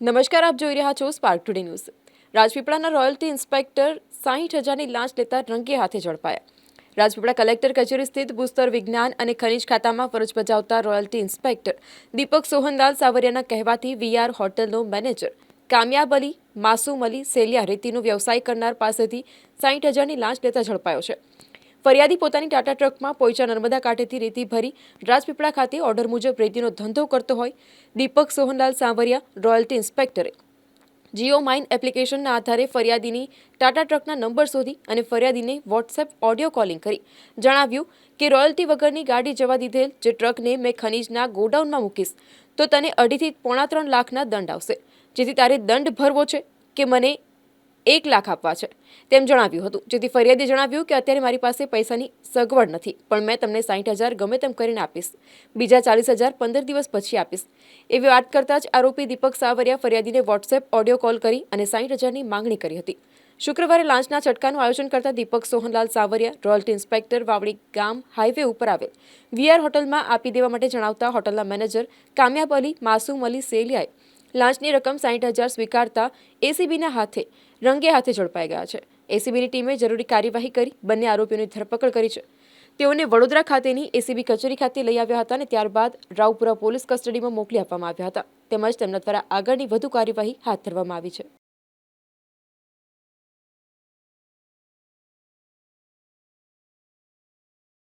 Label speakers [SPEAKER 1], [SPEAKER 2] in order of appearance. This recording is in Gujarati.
[SPEAKER 1] નમસ્કાર, આપ જોઈ રહ્યા છો સ્પાર્ક ટુડે ન્યૂઝ રાજપીપળાના રોયલ્ટી ઇન્સ્પેક્ટર સાહીઠ હજારની લાંચ લેતા રંગે હાથે ઝડપાયા. રાજપીપળા કલેક્ટર કચેરી સ્થિત ભૂસ્તર વિજ્ઞાન અને ખનિજ ખાતામાં ફરજ બજાવતા રોયલ્ટી ઇન્સ્પેક્ટર દીપક સોહનલાલ સાવરિયાના કહેવાથી વીઆર હોટલનો મેનેજર કામયાબ અલી, માસુમ અલી, સેલિયા રેતીનો વ્યવસાય કરનાર પાસેથી સાહીઠ હજારની લાંચ લેતા ઝડપાયો છે. ફરિયાદી પોતાની ટાટા ટ્રકમાં પોઈચા નર્મદા કાંઠેથી રેતી ભરી રાજપીપળા ખાતે ઓર્ડર મુજબ રેતીનો ધંધો કરતો હોય, દીપક સોહનલાલ સાંવરિયા, રોયલ્ટી ઇન્સ્પેક્ટરે. જીઓ માઇન એપ્લિકેશનના આધારે ફરિયાદીની ટાટા ટ્રકના નંબર શોધી અને ફરિયાદીને વોટ્સએપ ઓડિયો કોલિંગ કરી. જણાવ્યું કે રોયલ્ટી વગરની ગાડી જવા દીધેલ જે ટ્રકને મેં ખનીજના ગોડાઉનમાં મૂકીશ, તો તને અઢીથી પોણા ત્રણ લાખના દંડ આવશે. જેથી તારે દંડ ભરવો છે કે મને એક લાખ આપવા છે. તેમ જણાવ્યું હતું. જેથી ફરિયાદે જણાવ્યું કે અત્યારે મારી પાસે પૈસાની સગવડ નથી, પણ મેં તમને સાઠ હજાર ગમે તેમ કરીને આપીશ. બીજા ચાલીસ હજાર પંદર દિવસ પછી આપીશ. એવી વાત કરતાં જ આરોપી દીપક સાવરિયા ફરિયાદીને વોટ્સએપ ઓડિયો કોલ કરી અને સાઠ હજારની માંગણી કરી હતી. શુક્રવારે લાંચના છટકાનું આયોજન કરતા દીપક સોહનલાલ સાવરિયા, રોયલ્ટી ઇન્સ્પેક્ટર વાવડી ગામ હાઈવે ઉપર આવેલ. વીઆર હોટલમાં આપી દેવા માટે જણાવતા હોટલના મેનેજર કામયાબ અલી, માસૂમ અલી સેલિયાએ લાંચની રકમ સાઠ હજાર સ્વીકારતા એસીબીના હાથે, રંગે હાથે ઝડપાઈ ગયા છે. એસીબીની ટીમે જરૂરી કાર્યવાહી કરી, બંને આરોપીઓની ધરપકડ કરી છે. તેઓને વડોદરા ખાતેની એસીબી કચેરી ખાતે લઈ આવ્યા હતા અને ત્યારબાદ રાવપુરા પોલીસ કસ્ટડીમાં મોકલી આપવામાં આવ્યા હતા. તેમજ તેમના દ્વારા આગળની વધુ કાર્યવાહી હાથ ધરવામાં આવી છે.